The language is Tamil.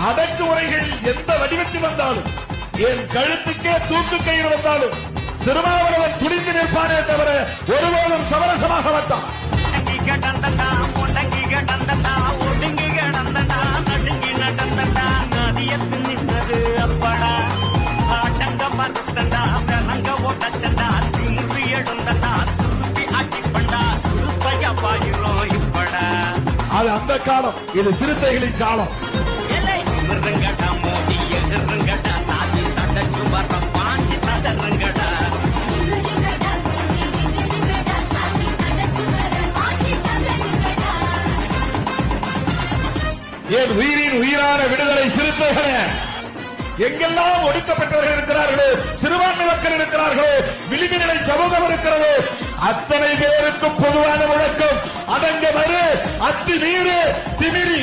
அடக்குமுறைகள் எந்த வடிவத்தில் வந்தாலும் என் கழுத்துக்கே தூக்கு கயிறு வந்தாலும் திருமாவளவன் துணிந்து நிற்பானே தவிர ஒருபோதும் சமரசமாக மாட்டான். அடங்கி கிடந்தடா முடங்கி கிடந்தடா ஒடுங்கி கிடந்தடா என் உயிரின் உயிரான விடுதலை சிறுத்தைகளே எங்கெல்லாம் ஒடுக்கப்பட்டவர்கள் இருக்கிறார்களோ சிறுபான்மை மக்கள் இருக்கிறார்களோ விளிம்பு சமூகம் இருக்கிறது அத்தனை பேருக்கும் பொதுவான முழக்கம் அடங்க மறு அத்தி நீரு திமிரி